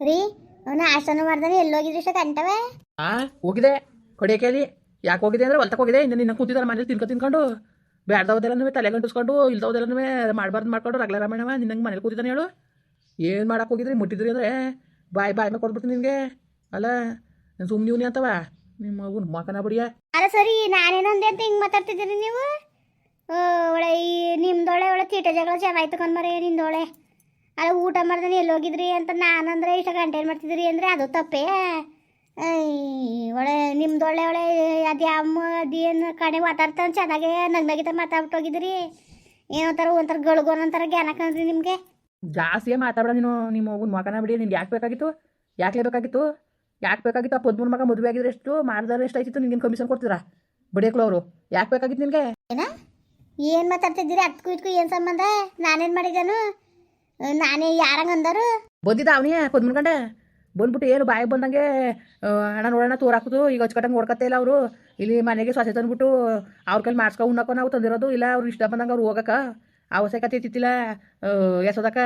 ರೀ ಅವನ ಆಸನ ಮಾಡ್ದಾನೆ ಎಲ್ಲೋಗಿದ್ರಿ ಇಷ್ಟ ಕಂಟವೆ ಆ ಹೋಗಿದೆ. ಕಡಿಯಕೇಲಿ ಯಾಕೆ ಹೋಗಿದೆ ಅಂದ್ರೆ ಹೊಲ್ತಕ್ಕೆ ಹೋಗಿದೆ. ಇನ್ನು ನಿನ್ನ ಕೂತಿದ್ದಾರೆ ಮನೇಲಿ ತಿನ್ಕೊ ತಿನ್ಕೊಂಡು. ಬ್ಯಾಡ್ದವದೆಲ್ಲನೂ ತಲೆ ಗಂಟಿಸ್ಕೊಂಡು ಇಲ್ದವದೆಲ್ಲನೂ ಮಾಡಬಾರ್ದು ಮಾಡ್ಕೊಂಡು ರಗಲ ರಾಮಾಯಣವ ನಿನ್ನಂಗೆ ಮನೇಲಿ ಕೂತಿದ್ದಾನೆ ಹೇಳು. ಏನು ಮಾಡಕ್ಕೆ ಹೋಗಿದ್ರಿ? ಮುಟ್ಟಿದ್ರಿ ಅಂದರೆ ಬಾಯ್ ಬಾಯ್ ಮೇಲೆ ಕೊಟ್ಬಿಡ್ತೀನಿ ನಿನಗೆ. ಅಲ್ಲ ಸುಮ್ಮನೆ ಇವ್ನಿ ಅಂತವ. ನಿಮ್ಮ ಮಗುನ ಮಕನ ಬಿಡಿಯ. ಅಲ್ಲ ಸರಿ ನಾನೇನೊಂದೆ ಅಂತ ಹಿಂಗೆ ಮಾತಾಡ್ತಿದ್ದೀರಿ ನೀವು? ಒಳ್ಳೆ ಈ ನಿಮ್ದೊಳೆ ಒಳ್ಳೆ ತೀಟ ಜಗಳ ಚೆನ್ನಾಯ್ತು ಕಣ್ಮರೆ ನಿಂದೊಳೆ. ಅಲ್ಲ ಊಟ ಮಾಡ್ದಾನೆ ಎಲ್ಲೋಗಿದ್ರಿ ಅಂತ ನಾನಂದ್ರೆ ಇಷ್ಟ ಗಂಟೆ ಮಾಡ್ತಿದ್ರಿ ಅಂದರೆ ಅದು ತಪ್ಪೇ. ಒಳ್ಳೆ ನಿಮ್ದು ಒಳ್ಳೆ ಅದು ಅಮ್ಮ ಅದೇನು ಕಡೆ ಮಾತಾಡ್ತಾನೆ ಚೆನ್ನಾಗೆ ನಗ್ನಗಿತ ಮಾತಾಡ್ಬಿಟ್ಟು ಹೋಗಿದ್ರಿ. ಏನೋ ಒಂಥರ ಒಂಥರ ಅಂತಾರ ಗ್ಯಾನ ಜ್ಞಾನ ಕಂಡ್ರಿ ನಿಮಗೆ. ಜಾಸ್ತಿ ಮಾತಾಡ ನೀನು ನಿಮ್ಮ ಮಗುನ ಮಗನ ಬಿಡಿ ನಿನ್ಗೆ ಯಾಕೆ ಬೇಕಾಗಿತ್ತು? ಯಾಕೆ ಬೇಕಾಗಿತ್ತು ಯಾಕೆ ಬೇಕಾಗಿತ್ತು? ಆ ಪದ್ಮೂರು ಮಗ ಮದುವೆ ಆಗಿದ್ರೆ ಎಷ್ಟು? ಮಾಡಿದ್ರೆ ಎಷ್ಟು ಆಯ್ತಿತ್ತು? ನಿಮ್ಗೆ ಕಮಿಷನ್ ಕೊಡ್ತೀರಾ? ಬಡಿಯಕ್ಳು ಅವರು. ಯಾಕೆ ಬೇಕಾಗಿತ್ತು ನಿನಗೆ? ಏನ? ಏನು ಮಾತಾಡ್ತಿದ್ದೀರಿ? ಅದಕ್ಕೂ ಇದಕ್ಕೂ ಏನು ಸಂಬಂಧ? ನಾನೇನು ಮಾಡಿದನು ನಾನೇ ಯಾರಂಗಂದರು ಬಂದಿದ್ದ ಅವನೇ ಪದ್ಮೂರು ಗಂಟೆ ಬಂದ್ಬಿಟ್ಟು ಏನು ಬಾಯಿ ಬಂದಂಗೆ ಅಣ್ಣ ನೋಡೋಣ ತೋರಾಕುದು. ಈಗ ಹಚ್ಕಟ್ಟಂಗೆ ನೋಡ್ಕತ್ತೆ ಇಲ್ಲ ಅವರು. ಇಲ್ಲಿ ಮನೆಗೆ ಸೊಸೆ ತಂದ್ಬಿಟ್ಟು ಅವ್ರ ಕೈಲಿ ಮಾಡ್ಸ್ಕೊ ನಾವು ತಂದಿರೋದು. ಇಲ್ಲ ಅವ್ರು ಇಷ್ಟ ಬಂದಂಗೆ ಅವ್ರು ಹೋಗಕ್ಕ. ಅವಶ್ಯಕತೆ ಇತ್ತಿಲ್ಲ ಎಸೋದಕ್ಕ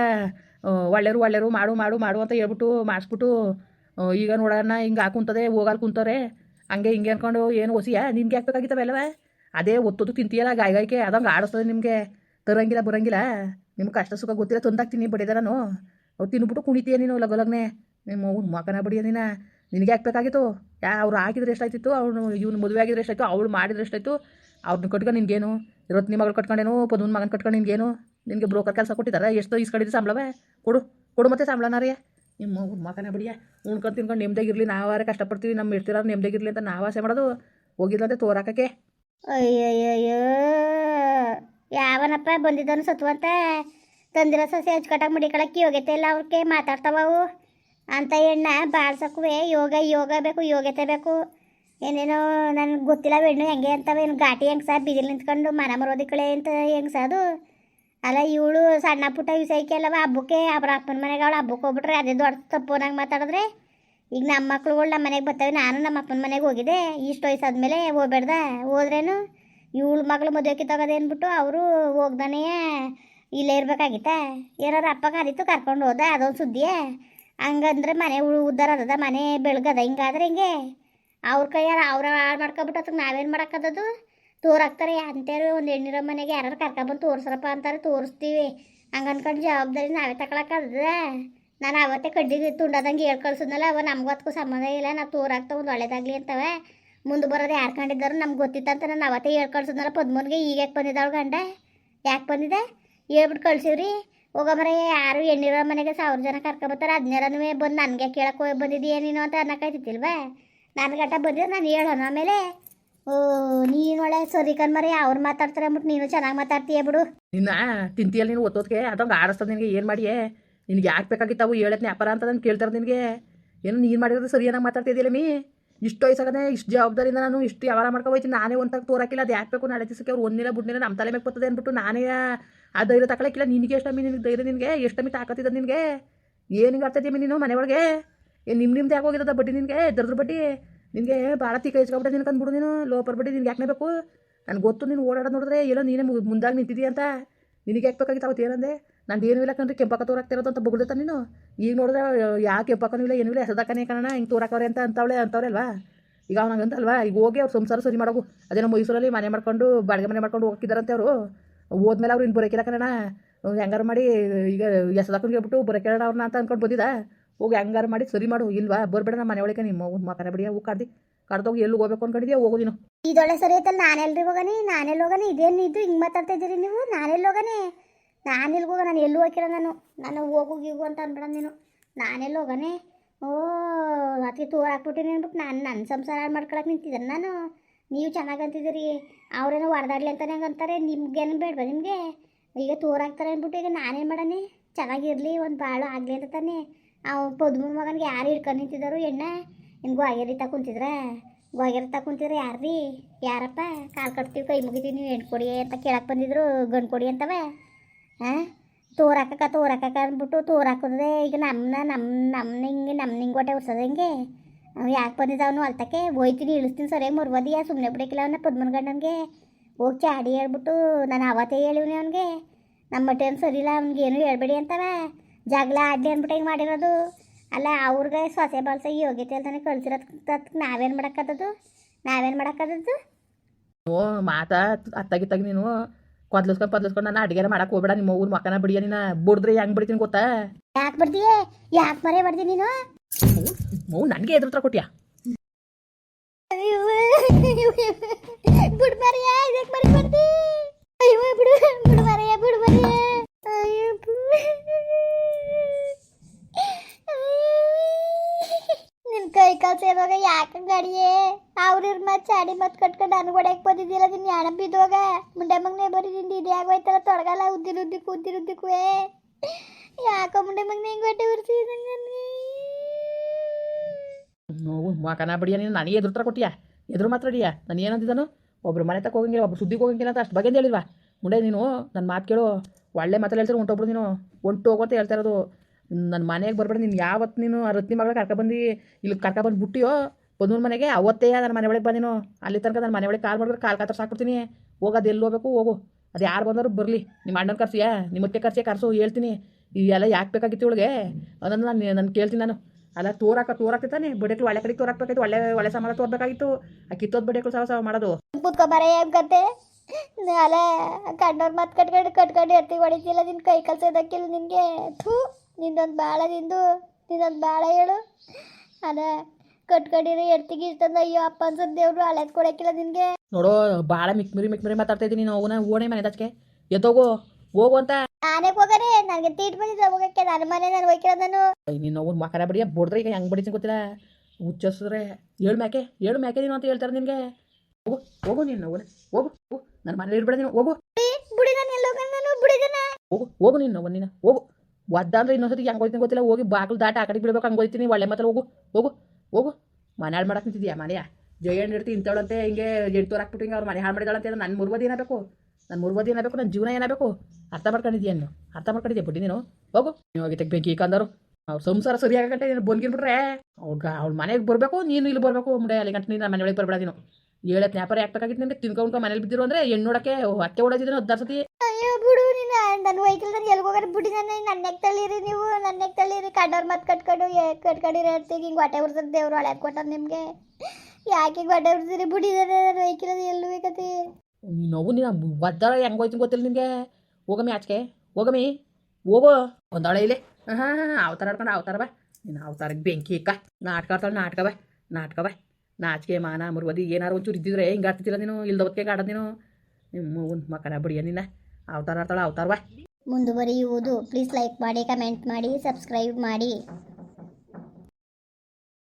ಒಳ್ಳೆರು ಒಳ್ಳೆರು ಮಾಡು ಮಾಡು ಮಾಡು ಅಂತ ಹೇಳ್ಬಿಟ್ಟು ಮಾಡಿಸ್ಬಿಟ್ಟು ಈಗ ನೋಡೋಣ ಹಿಂಗೆ ಹಾಕುಂತದೆ ಹೋಗಲ್ ಕುಂತಾರೆ ಹಂಗೆ ಹಿಂಗೆ ಅನ್ಕೊಂಡು ಏನು ಹೊಸಿಯ ನಿನ್ಗೆ ಯಾಕೆ ಬೇಕಾಗಿತ್ತವೆಲ್ಲವ ಅದೇ ಒತ್ತೋದು ತಿಂತೀಯಲ್ಲ ಗಾಯಗಾಯಿಕೆ ಅದಂಗೆ ಆಡಿಸ್ತದೆ ನಿಮಗೆ. ತರಂಗಿಲ್ಲ, ಬರಂಗಿಲ್ಲ. ನಿಮ್ಗೆ ಕಷ್ಟ ಸುಖ ಗೊತ್ತಿಲ್ಲ, ತೊಂದಾಗ್ತೀನಿ ಬಡಿದ ನಾನು. ಅವು ತಿನ್ಬಿಟ್ಟು ಕುಣಿತೀಯ ನೀನು ಲಗಲಗ್ನೆ ನಿಮ್ಮ ಅವ್ನು ಮಕನ ಬಡಿಯ ನೀನ. ನಿನಗೆ ಹಾಕ್ಬೇಕಾಗಿತ್ತು ಯಾ, ಅವ್ರು ಹಾಕಿದ್ರೆ ಎಷ್ಟಾಯ್ತಿತ್ತು? ಅವನು, ಇವ್ನು ಮದುವೆ ಆಗಿದ್ರೆ ಎಷ್ಟಾಯ್ತು? ಅವಳು ಮಾಡಿದ್ರೆ ಎಷ್ಟಾಯ್ತು? ಅವ್ರನ್ನ ಕಟ್ಕೊಂಡು ನಿನ್ಗೇನು? ಇರೋತ್ತು ನಿಮ್ಮ ಮಗಳು ಕಟ್ಕೊಂಡೇನು? ಪದ್ಮನ ಮಗನ ಕಟ್ಕೊಂಡು ನಿನ್ಗೇನು? ನಿನಗೆ ಬ್ರೋಕರ್ ಕೆಲಸ ಕೊಟ್ಟಿದ್ದಾರೆ ಎಷ್ಟು ಇಸ್ಕೊಂಡಿದ್ದು ಸಂಬಳವೇ? ಕೊಡು ಕೊಡು ಮತ್ತೆ ಸಂಬಳನಾರೇ ನಿಮ್ಮ ಅವ್ರ ಮಕನ ಬಡಿಯ. ಉಣ್ಕೊಂಡು ತಿನ್ಕೊಂಡು ನೆಮ್ಮದಿಯಾಗಿರಲಿ ನಾವಾರೆ ಕಷ್ಟಪಡ್ತೀವಿ ನಮ್ಮ ಇರ್ತಿರೋ ನೆಮ್ಮದಿಯಾಗಿರಲಿ ಅಂತ ನಾವು ಆಸೆ ಮಾಡೋದು. ಹೋಗಿಲ್ಲಂತೆ ತೋರಾಕಕ್ಕೆ. ಅಯ್ಯಯ್ಯಯ್ಯೋ. ಯಾವನಪ್ಪ ಬಂದಿದ್ದವನು ಸತ್ವಂತ ತಂದಿರೋ ಸಸಿ ಹಚ್ಕಟ್ಟಾಗ ಮುಡಿಕೊಳಕ್ಕೆ ಯೋಗ್ಯತೆ ಇಲ್ಲ. ಅವ್ರಿಗೆ ಮಾತಾಡ್ತಾವ ಅಂತ ಎಣ್ಣ ಬಾಳ್ಸಕ್ಕುವೆ, ಯೋಗ ಯೋಗ ಬೇಕು, ಯೋಗ್ಯತೆ ಬೇಕು. ಏನೇನೋ ನನಗೆ ಗೊತ್ತಿಲ್ಲ ಹೆಣ್ಣು ಹೆಂಗೆ ಏನು ಘಾಟಿ ಹೆಂಗೆ ಸಹ ಬಿದಿಲು ನಿಂತ್ಕೊಂಡು ಮನ ಮರೋದಿ ಕಳೆ ಅಂತ ಹೆಂಗೆ ಸಹ ಅದು. ಅಲ್ಲ, ಇವಳು ಸಣ್ಣ ಪುಟ್ಟ ವಿಷಯಕ್ಕೆ ಅಲ್ಲವ, ಹಬ್ಬಕ್ಕೆ ಅವ್ರ ಅಪ್ಪನ ಮನೆಗೆ ಅವಳು ಹಬ್ಬಕ್ಕೆ ಹೋಗ್ಬಿಟ್ರೆ ಅದೇ ದೊಡ್ಡ ತಪ್ಪೋನಾಗ ಮಾತಾಡಿದ್ರೆ. ಈಗ ನಮ್ಮ ಮಕ್ಳುಗಳು ನಮ್ಮ ಮನೆಗೆ ಬರ್ತವೆ, ನಾನು ನಮ್ಮ ಅಪ್ಪನ ಮನೆಗೆ ಹೋಗಿದ್ದೆ. ಇಷ್ಟು ವಯಸ್ಸಾದ್ಮೇಲೆ ಹೋಗ್ಬೇಡ್ದ? ಹೋದ್ರೇನು? ಇವಳು ಮಗಳು ಮದುವೆ ಕಿತ್ತೋಗದೆ ಅಂದ್ಬಿಟ್ಟು ಅವರು ಹೋಗ್ದಾನೆ ಇಲ್ಲೇ ಇರ್ಬೇಕಾಗಿತ್ತ. ಏನಾರ ಅಪ್ಪ ಕರೀತು ಕರ್ಕೊಂಡು ಹೋದ, ಅದೊಂದು ಸುದ್ದಿಯೇ. ಹಂಗಂದ್ರೆ ಮನೆ ಉದ್ದಾರ ಅದದ ಅದ ಮನೆ ಬೆಳಗದ ಹಿಂಗಾದ್ರೆ ಹಿಂಗೆ. ಅವ್ರ ಕೈಯಾರ ಅವ್ರ ಹಾಳು ಮಾಡ್ಕೊಬಿಟ್ಟು ಅದಕ್ಕೆ ನಾವೇನು ಮಾಡೋಕ್ಕದದು? ತೋರಾಕ್ತಾರೆ ಅಂತೇಳಿ ಒಂದು ಹೆಣ್ಣಿರೋ ಮನೆಗೆ ಯಾರು ಕರ್ಕೊಬಂದು ತೋರಿಸ್ರಪ್ಪ ಅಂತಾರೆ, ತೋರಿಸ್ತೀವಿ. ಹಂಗೆ ಅನ್ಕೊಂಡು ಜವಾಬ್ದಾರಿ ನಾವೇ ತಗೊಳಕ್ಕದ ನಾನು ಅವತ್ತೇ ಕಡ್ಡಿಗೆ ತುಂಡದಂಗೆ ಹೇಳ್ ಕಳ್ಸಿದ್ನಲ್ಲ ಅವ ನಮ್ಗೂ ಅದಕ್ಕೂ ಸಂಬಂಧ ಇಲ್ಲ ನಾವು ತೋರಾಕ್ತ ಒಂದು ಒಳ್ಳೆಯದಾಗಲಿ ಅಂತವೆ. ಮುಂದೆ ಬರೋದು ಯಾರು ಕಂಡಿದ್ದಾರೋ ನಮ್ಗೆ ಗೊತ್ತಿತ್ತಂತ ನಾನು ಅವತ್ತೇ ಹೇಳ್ ಕಳ್ಸಿದ್ನಲ್ಲ ಪದ್ಮನ್ಗೆ, ಈಗ ಯಾಕೆ ಬಂದಿದ್ದಾಳು ಗಂಡ? ಯಾಕೆ ಬಂದಿದೆ ಹೇಳ್ಬಿಟ್ಟು ಕಳ್ಸಿವ್ರಿ. ಹೋಗಮರೆ ಯಾರು ಹೆಣ್ಣಿರೋ ಮನೆಗೆ ಸಾವಿರ ಜನ ಕರ್ಕೊಬತ್ತಾರೆ ಹದಿನೇರನೂ ಬಂದು ನನಗೆ ಕೇಳಕ್ಕೆ ಹೋಗಿ ಬಂದಿದ್ದೀಯ ನೀನು ಅಂತ ಅನ್ನಕಾಯ್ತಿತ್ತಿಲ್ವಾ ನನ್ನ ಗಂಟ ಬಂದಿದ್ದು, ನಾನು ಹೇಳೋಣ ಆಮೇಲೆ. ಓ, ನೀನು ಒಳ್ಳೆ ಸರಿ ಕಣ್ಮರಿ ಅವ್ರು ಮಾತಾಡ್ತಾರೆ ಅಂದ್ಬಿಟ್ಟು ನೀನು ಚೆನ್ನಾಗಿ ಮಾತಾಡ್ತೀಯ ಬಿಡು. ನಿನ್ನ ತಿಂತಿಯಲ್ಲ ನೀನು ಒತ್ತೋದಕ್ಕೆ ಅದಂಗೆ ಆಡಿಸ್ತದೆ ನಿನಗೆ ಏನು ಮಾಡಿಯೇ? ನಿನಗೆ ಯಾಕೆ ಬೇಕಾಗಿತ್ತು ಅವು ಹೇಳತ್ನೆ ಅಪರ ಅಂತ ನಾನು ಕೇಳ್ತಾರೆ ನಿನಗೆ. ಏನು ನೀನು ಮಾಡಿರೋದು ಸರಿಯಾಗಿ ಮಾತಾಡ್ತಿದ್ದಿಲ್ಲ ಮೀ? ಇಷ್ಟು ವಯಸ್ಸಾಗದೆ, ಇಷ್ಟು ಜವಾಬ್ದಾರಿಯಿಂದ ನಾನು ಇಷ್ಟು ವ್ಯವಹಾರ ಮಾಡ್ಕೊ ಹೋಯ್ತೀನಿ ನಾನೇ ಒಂದು ತೋರಾಕಿಲ್ಲ, ಅದು ಯಾಕೆ ಬೇಕು ನಾಳೆ ದಿವಸಕ್ಕೆ ಅವ್ರು ಒಂದಿನ ಬುಡ್ನಿಲ್ಲ ನಮ್ಮ ತಲೆ ಮೇಲೆ ಬರ್ತದೆ ಅಂದ್ಬಿಟ್ಟು ನಾನೇ ಆ ಧೈರ್ಯ ತಗೊಳಕ್ಕಿಲ್ಲ ನಿನಗೆ ಎಷ್ಟಮ್ಮಿ ನಿನಗೆ ಧೈರ್ಯ ನಿನಗೆ? ಎಷ್ಟಮ್ಮಿ ತಾಕತ್ತಿದ್ದ ನಿನಗೆ? ಏನು ಹಿಂಗೆ ಆಗ್ತೈತಿ ನೀನು ಮನೆ ಒಳಗೆ ಏನು ನಿಮ್ಮ ನಿಮ್ದು ಯಾಕೆ ಹೋಗಿದ್ದದ ಬಡ್ಡಿ ನಿನಗೆ? ದರ್ದ್ರ ಬಡ್ಡಿ? ನಿನಗೆ ಭಾಳ ತೀಕ ಇಸ್ಕೊಬಿಟ್ಟೆ ನಿನ್ಗೆ ಅಂದ್ಬಿಡು ನೀನು. ಲೋಪರ್ ಬಡ್ಡಿ ನಿನ್ಗೆ ಯಾಕೆ ಬೇಕು? ನನಗೆ ಗೊತ್ತು ನೀನು ಓಡಾಡೋದು ನೋಡಿದ್ರೆ ಎಲ್ಲೋ ನೀನೇ ಮುಂದಾಗಿ ನಿಂತಿದ್ದೀಯ ಅಂತ. ನಿನಗೆ ಯಾಕೆ ಬೇಕಾಗಿತ್ತು ಅವತ್ತು ಏನಂದೆ? ನಂದು ಏನೂ ಇಲ್ಲ ಕಣ್ರಿ, ಕೆಂಪಕ್ಕ ತೋರಾಕ್ತಿರೋದು ಅಂತ ಬಗ್ದತ್ತ ನೀನು. ಈಗ ನೋಡಿದ್ರೆ ಯಾವ ಕೆಂಪಕ್ಕನೂ ಇಲ್ಲ, ಏನೂ ಇಲ್ಲ ಹೆಸದಕ್ಕನೇ ಕಣ ಹಿಂಗೆ ತೋರಾಕವ್ರೆ ಅಂತ ಅಂತವಳೆ ಅಂತವ್ರೆ ಅಲ್ವಾ? ಈಗ ಅವನಂಗಂತ ಅಲ್ವಾ? ಈಗ ಹೋಗಿ ಅವ್ರು ಸಂಸಾರ ಸರಿ ಮಾಡೋಗು. ನಮ್ಮ ಮೈಸೂರಲ್ಲಿ ಮನೆ ಮಾಡ್ಕೊಂಡು, ಬಾಡಿಗೆ ಮನೆ ಮಾಡ್ಕೊಂಡು ಹೋಗಿದ್ದಾರಂತೆ ಅವರು. ಹೋದ್ಮೇಲೆ ಅವ್ರು ಇನ್ನು ಬರೋಕಿಲ್ಲ ಕಣ ಹೆಂಗಾರು ಮಾಡಿ ಈಗ ಎಸದಕ್ಕನಿಗೆ ಹೇಳ್ಬಿಟ್ಟು ಬರೋಕೇಳೋಣ ಅವ್ರನ್ನ ಅಂತ ಅಂದ್ಕೊಂಡು ಬಂದಿದ್ದ. ಹೋಗಿ ಹೆಂಗಾರು ಮಾಡಿ ಸರಿ ಮಾಡು, ಇಲ್ವಾ? ಬರ್ಬೇಡ ನಮ್ಮ ಮನೆ ಒಳಗೆ ನಿಮ್ಮ ಒಂದು ಮಾತಾಡ ಬಿಡಿಯಾ ಹೂ ಕಾಡ್ದು. ಕಡ್ದೋಗಿ ಎಲ್ಲಿ ಹೋಗ್ಬೇಕು ಅನ್ಕೊಂಡಿದ್ಯಾ? ಹೋಗು ನೀನು. ಇದೊಳ್ಳೆ ಸರಿ ಐತಲ್ಲ, ನಾನೆಲ್ರಿ ಹೋಗನಿ ನಾನೆಲ್ಲಿ ಹೋಗನಿ, ಇದೇನು ಇದು, ಹಿಂಗೆ ಮಾತಾಡ್ತಾ ಇದ್ದೀರಿ ನೀವು? ನಾನೆಲ್ಲಿ ಹೋಗನಿ. ನಾನೆಲ್ಲಿ ಹೋಗ? ನಾನು ಎಲ್ಲೂ ಹೋಗಿರ ನಾನು. ನಾನು ಹೋಗು ಗೀಗು ಅಂತ ಅನ್ಬೇಡ ನೀನು. ನಾನೆಲ್ಲ ಹೋಗನೆ? ಓ ಅದಕ್ಕೆ ತೋರ್ ಹಾಕ್ಬಿಟ್ಟಿನಿ ಅಂದ್ಬಿಟ್ಟು ನಾನು ನನ್ನ ಸಂಸಾರ ಹಾಳು ಮಾಡ್ಕೊಳಕ್ಕೆ ನಿಂತಿದ್ದೆ ನಾನು. ನೀವು ಚೆನ್ನಾಗಿ ಅಂತಿದ್ದೀರಿ. ಅವ್ರೇನೋ ಹೊಡೆದಾಡ್ಲಿ ಅಂತಾನೆ ಹಂಗೆ ಅಂತಾರೆ. ನಿಮ್ಗೇನು ಬೇಡವಾ ನಿಮಗೆ? ಈಗ ತೋರ್ ಹಾಕ್ತಾರೆ ಅಂದ್ಬಿಟ್ಟು ಈಗ ನಾನೇನು ಮಾಡನೆ? ಚೆನ್ನಾಗಿರಲಿ, ಒಂದು ಬಾಳು ಆಗಲಿ ಅಂತ ತಾನೆ. ಅವ್ ಪದ್ಮನ ಮಗನಿಗೆ ಯಾರು ಹಿಡ್ಕೊಂಡು ನಿಂತಿದ್ದಾರು ಎಣ್ಣೆ? ಹಿಂಗೆ ಗೋಗೇರಿ ಕುಂತಿದ್ರೆ? ಗೋಗೇರಿ ಕುಂತಿದ್ರೆ ರೀ ಯಾರಪ್ಪ? ಕಾಲು ಕಟ್ತೀವಿ ಕೈ ಮುಗಿತೀವಿ, ನೀವು ಹೆಣ್ಣು ಕೊಡಿ ಅಂತ ಕೇಳಕ್ಕೆ ಬಂದಿದ್ರು, ಗಂಡು ಕೊಡಿ ಅಂತವೆ? ಹಾಂ ತೋರಾಕಕ್ಕ ತೋರಾಕಕ್ಕ ಅಂದ್ಬಿಟ್ಟು ತೋರಾಕದೆ ಈಗ ನಮ್ಮನ್ನ ನಮ್ಮ ನಮ್ಮನ್ನ ಹಿಂಗೆ ನಮ್ಮ ನಿಂಗೆ ಹೊಟ್ಟೆ ಉರ್ಸೋದು ಹಿಂಗೆ? ಯಾಕೆ ಬಂದಿದ್ದ ಅವನು ಅಲ್ತಕ್ಕೆ? ಹೋಯ್ತೀನಿ, ಇಳಿಸ್ತೀನಿ ಸರಿಯಾಗಿ ಮರ್ಬೋದಿಯಾ ಸುಮ್ಮನೆ ಬಿಡಕ್ಕಿಲ್ಲ ಅವನ ಪದ್ಮನ ಗಂಡನಿಗೆ. ಹೋಗಿ ಚಾಡಿ ಹೇಳ್ಬಿಟ್ಟು ನಾನು ಅವತ್ತೇ ಹೇಳಿವ್ನಿ ಅವನಿಗೆ. ನಮ್ಮ ಮಟ್ಟೇನು ಸರಿ ಇಲ್ಲ ಅವ್ನಿಗೆ ಏನು ಹೇಳ್ಬೇಡಿ ಅಂತವ. ಜಗಳ ಆಡಲಿ ಅಂದ್ಬಿಟ್ಟು ಹಿಂಗೆ ಮಾಡಿರೋದು? ಅಲ್ಲ, ಅವ್ರಿಗೆ ಸೊಸೆ ಬಳಸ ಯೋಗ್ಯತೆ ಅಲ್ದಾನೆ ಕಳ್ಸಿರೋದಕ್ಕೆ ನಾವೇನು ಮಾಡೋಕ್ಕದ್ದು ನಾವೇನು ಮಾಡೋಕ್ಕದ್ದು ಓ, ಮಾತಾ ಅತ್ತಾಗಿತ್ತಾಗ ನೀನು. ಕೊದ್ಲಿಸ್ಕೊಂಡು ಪದ್ಲಿಸ್ಕೊಂಡು ನಾನು ಅಡುಗೆ ಮಾಡಕ್ಕೆ ಹೋಗ್ಬೇಡ. ನಿಮ್ಮ ಊರು ಮಕ್ಕನ ಬಿಡಿಯ ನೀನು ಬುಡ್ದ್ರೆ ಹೆಂಗೆ ಬಿಡ್ತೀನಿ ಗೊತ್ತಾ? ಯಾಕೆ ಬರ್ತೀಯ ಯಾಕೆ ಮರೆ ಬರ್ತೀನಿ ನೀನು? ಮೌ ನನಗೆ ಎದುರು ಕೊಟ್ಟಿಯಾ ಬಿಡು ಮರಿಯ ಇದಕ್ಕೆ ಮರಿ ಅಯ್ಯೋ ಬಿಡು ಬಿಡು ಮರಿಯ ಬಿಡು ಮರಿಯ ನಿನ್ ಕೈ ಕಾಲು ಸೇರುವಾಗ ಯಾಕೆ ಗಾಡಿಯೇ ಅವ್ರಿವ್ರ ಮತ್ ಚಾಡಿ ಮತ್ ಕಟ್ಕೊಂಡು ನಾನು ಹೊಡ್ಯಾಕ್ ಬಂದಿದ್ದಿಲ್ಲ ನಿನ್ ಯಾಣ ಬಿದ್ದೋಗ. ಮುಂಡೆ ಮಗ್ನೆ ಬರೀದಿಂದ ಇದೇ ಆಗೋಯ್ತಲ್ಲ, ತೊಡಗಲ್ಲ ಉದ್ದಿನ ಉದ್ದಿಕ್ಕು ಯಾಕೋ ಮುಂಡೆ ಮಗ್ನೆ ಹಿಂಗ್ ಹೊಟ್ಟೆ ಉರ್ಸಿದ ನೋವು ಮಕನ ಬಿಡಿಯ ನೀನು, ನನಗೆ ಎದುರು ಕೊಟ್ಟಿಯಾ? ಎದುರು ಮಾತಾಡಿಯಾ ನಾನು ಏನಂತಿದ್ದಾನು? ಒಬ್ರು ಮನೆ ತಕ್ಕ ಹೋಗಂಗಿಲ್ಲ, ಒಬ್ರು ಸುದ್ದಿಗೆ ಹೋಗಂಗಿಲ್ಲ ಅಂತ ಅಷ್ಟು ಬಗ್ಗೆ ಹೇಳಿಲ್ವಾ? ಮುಂಡೆ ನೀನು ನನ್ನ ಮಾತು ಕೇಳು. ಒಳ್ಳೆ ಮಾತಲ್ಲಿ ಹೇಳ್ತಾರೆ ಹೊಂಟೋಗ್ಬಿಡು ನೀನು. ಹೊಂಟು ಹೋಗು ಅಂತ ಹೇಳ್ತಾ ಇರೋದು. ನನ್ನ ಮನೆಗೆ ಬರ್ಬೇಡ, ನೀನು ಯಾವತ್ತು ನೀನು ರತ್ನಿ ಮಗಳ ಕರ್ಕೊಬಂದು ಇಲ್ಲಿ ಕರ್ಕೊಬಂದು ಬಿಟ್ಟಿಯೋ ಬಂದೂರು ಮನೆಗೆ, ಅವತ್ತೇ ನನ್ನ ಮನೆ ಒಳಗೆ ಬಂದಿನೋ, ಅಲ್ಲಿ ತನಕ ನನ್ನ ಮನೆ ಒಳಗೆ ಕಾಲ್ ಮಾಡಿದ್ರೆ ಕಾಲ್ ಕಾತರ ಸಾಕ್ಬಿಡ್ತೀನಿ ಹೋಗೋದು ಎಲ್ಲಿ ಹೋಗ್ಬೇಕು, ಹೋಗು. ಅದು ಯಾರು ಬಂದರು ಬರಲಿ. ನಿಮ್ಮ ಅಣ್ಣನ ಕರ್ಸಿಯಾ ನಿಮ್ಮ ಮತ್ತೆ ಕರ್ಸಿಯಾ, ಕರ್ಸು, ಹೇಳ್ತೀನಿ. ಇವೆಲ್ಲ ಯಾಕೆ ಬೇಕಾಗಿತ್ತು ಇವಳಿಗೆ? ಅದನ್ನು ನಾನು ನಾನು ಕೇಳ್ತೀನಿ ನಾನು. ಅಲ್ಲ, ತೋರಾಕ ತೋರಾಕ್ತಾನೆ ಬಡಕ್ಲು ಒಳ್ಳೆ ಕಡೆ ತೋರಾಕ್ಬೇಕಾಯ್ತು, ಒಳ್ಳೆ ಒಳ್ಳೆ ಸಮಾನ ತೋರ್ಬೇಕಾಗಿತ್ತು ಆ ಕಿತ್ತೋದ್ ಬಡಕ್ಲು ಸಾವ ಸಾವ ಮಾಡೋದು. ಕುತ್ಕೊಬಾರ ಕತೆ? ಅಲ್ಲ ಕಂಡೋರ್ ಮತ್ ಕಟ್ಕೊಂಡು ಕಟ್ಕೊಂಡು ಎತ್ತಿ ಹೊಡಿತಿಲ್ಲ, ನಿನ್ ಕೈ ಕಲ್ಸೋದಕ್ಕಿಲ್ಲ ನಿನ್ಗೆ. ಥೂ. ನಿಂದೊಂದು ಬಾಳೆ ನಿಂದು ನಿಂದೊಂದು ಬಾಳೆ ಹೇಳು. ಅದ ಕಟ್ಕಡಿರಿ ಎಡ್ತಿಗೆ ಇಷ್ಟಂದ ಅಯ್ಯೋ ಅಪ್ಪ ಅನ್ಸದ್ ದೇವ್ರು ಹಳೆದ್ ಕೊಡಕ್ಕಿಲ್ಲ ನಿನ್ಗೆ. ನೋಡೋ ಭಾಳ ಮಿಕ್ ಮಿರಿ ಮಾತಾಡ್ತಾ ಇದ್ದೀನಿ ನಾವು ಅವನ ಓಣೆ ಮನೆ ದಚ್ಕೆ ಎತ್ತೋಗು ಹೋಗು ಅಂತ. ನಾನೇ ಹೋಗರೆ ನನಗೆ ತೀಟ್ ಬಂದಿದ್ದ ಹೋಗಕ್ಕೆ ನನ್ನ ಮನೆ ನಾನು ಹೋಯ್ಕಿರೋದು ನಾನು. ನೀನು ಅವ್ನು ಮಕರ ಬಡಿಯ ಬಡ್ದ್ರೆ ಈಗ ಹೆಂಗೆ ಬಡಿತೀನಿ ಗೊತ್ತಿಲ್ಲ. ಹುಚ್ಚಿಸಿದ್ರೆ ಏಳು ಮ್ಯಾಕೆ ಏಳು ಮ್ಯಾಕೆ ನೀನು ಅಂತ ಹೇಳ್ತಾರೆ ನಿನಗೆ. ಹೋಗು ಹೋಗು ನೀನು ಹೋಗು ಹೋಗು ಹೋಗು. ನನ್ನ ಮನೇಲಿ ಇರ್ಬೇಡ ನೀನು ಹೋಗು. ಬುಡಿ ನಾನು ಎಲ್ಲ ನಾನು ಬಿಡಿದನ ಹೋಗು ಹೋಗು ನೀನು ಅವ್ನು ನೀನು ಹೋಗು. ಒದ್ದ ಅಂದ್ರೆ ಇನ್ನೊಂದ್ಸತಿ ಹೆಂಗೆ ಹೋಗ್ತೀನಿ ಗೊತ್ತಿಲ್ಲ. ಹೋಗಿ ಬಾಗಿಲು ದಾಟ ಆ ಕಡೆ ಬಿಡ್ಬೇಕು ಹಂಗೆ ಹೋಗ್ತೀನಿ ಒಳ್ಳೆ ಮಾತಲ್ಲಿ, ಹೋಗು ಹೋಗು ಹೋಗು. ಮನೆ ಹಾಳು ಮಾಡಕ್ಕೆ ನಿಂತಿದ್ಯಾ ಮನೆಯ ಜಯಣ್ಣ ಇರ್ತಿ, ಇಂಥವಳಂತೆ ಹಿಂಗೆ ಜೆಡ್ ತೋರಾಕ್ಬಿಟ್ಟು ಹಿಂಗೆ ಅವ್ರು ಮನೆ ಹಾಳು ಮಾಡಿದಾಳಂತೆ ನನ್ನ ಮುರ್ವದಿ ಏನಾಗಬೇಕು? ನನ್ನ ಮುರ್ವದಿ ಏನಾಗಬೇಕು? ನನ್ನ ಜೀವನ ಏನಾಗಬೇಕು? ಅರ್ಥ ಮಾಡ್ಕೊಂಡಿದ್ಯಾ ನೀನು? ಅರ್ಥ ಮಾಡ್ಕೊಂಡಿದ್ಯಾ ಬಿಡಿ ನೀನು? ಹೋಗು. ನೀವು ಹೋಗಿ ತೆಗ್ಬೇಕು ಈಗ ಕಂದರು ಅವ್ರ ಸಂಸಾರ ಸರಿಯಾಗಂಟೆ ನೀನು ಬಂದ್ಗಿರ್ಬಿಟ್ರೆ ಅವ್ಗ ಅವ್ಳ ಮನೆಗೆ ಬರಬೇಕು, ನೀನು ಇಲ್ಲಿ ಬರಬೇಕು, ಮುಂಡೆ ಅಲ್ಲಿ ಗಂಟೆ ನೀನು ಮನೆ ಒಳಗೆ ಬರಬೇಡ ನೀನು. ಹೇಳತ್ ನ್ಯಾಪಾರ ಯಾಕಬೇಕಾಗಿತ್ತು ನಿಮ್ಗೆ ತಿನ್ಕೊಂಡು ಮನೇಲಿ ಬಿದ್ದಿರು ಅಂದ್ರೆ ಹೆಣ್ಣು ನೋಡಕ್ಕೆ ಅತ್ತೆ ಓಡೋದಿದ್ರೆ ಹದ್ದಾರು ಸತಿ ಅಯ್ಯೋ ಬಿಡು ನೀನು ನನ್ನ ವೆಹಿಕಲ್ ನಾನು ಎಲ್ಲಿ ಹೋಗಾರೆ? ಬಿಡಿ ನನ್ನ ನನ್ನೆಗ್ ತಳ್ಳಿರಿ ನೀವು ನನ್ನೆಗ್ ತಳ್ಳಿರಿ ಕಂಡೋರ್ ಮತ್ತು ಕಟ್ಕೊಂಡು ಕಟ್ಕೊಂಡಿರಿ ಹೇಳ್ತೀವಿ ಹಿಂಗೆ ಹೊಟ್ಟೆ ಉರ್ಸದ್ ದೇವ್ರು ಹಳೆ ಕೊಟ್ಟದ್ ನಿಮಗೆ. ಯಾಕೆ ಹೊಟ್ಟೆ ಉರ್ಸಿರಿ ಬಿಡಿ ನನ್ನ ವೆಹಿಕಲ್ ಅದು ಎಲ್ಲಿ ಬೇಕತಿ ನೋವು ನೀನು ಒದ್ದಾರ ಹೆಂಗೆ ಹೋಯ್ತು ಗೊತ್ತಿಲ್ಲ ನಿನಗೆ ಹೋಗಮ್ಮಿ ಆಚೆಗೆ. ಹೋಗಮ್ಮಿ ಹೋಗು. ಒಂದೊಳೆ ಇಲ್ಲಿ. ಹಾಂ ಹಾಂ ಅವತಾರ ಆಡ್ಕೊಂಡು ಅವತಾರ ಬಾ. ನೀನು ಅವತಾರಕ್ಕೆ ಬೆಂಕಿ ಇಕ್ಕ. ನಾಟಕ ಆಡ್ತಾಳೆ ನಾಟಕ ಬಾ ನಾಟಕ ಬಾ. ನಾಚಿಕೆ, ಮಾನ, ಮುರ್ವದಿ ಏನಾರು ಒಂಚೂರು ಇದ್ದಿದ್ರೆ ಹಿಂಗೆ ಆಡ್ತಿದ್ದಿಲ್ಲ ನೀನು ಇಲ್ದವತ್ತಿಗೆ ಆಡೋದು ನೀನು. ನಿಮ್ಮ ಒಂದು ಮಕ್ಕನ ಬಿಡಿಯ ನಿನ್ನ. ಅವತಾರ ಆಡ್ತಾಳೆ, ಅವತಾರ ಬಾ. ಮುಂದುವರಿಯುವುದು. ಪ್ಲೀಸ್ ಲೈಕ್ ಮಾಡಿ ಕಮೆಂಟ್ ಮಾಡಿ ಸಬ್ಸ್ಕ್ರೈಬ್ ಮಾಡಿ.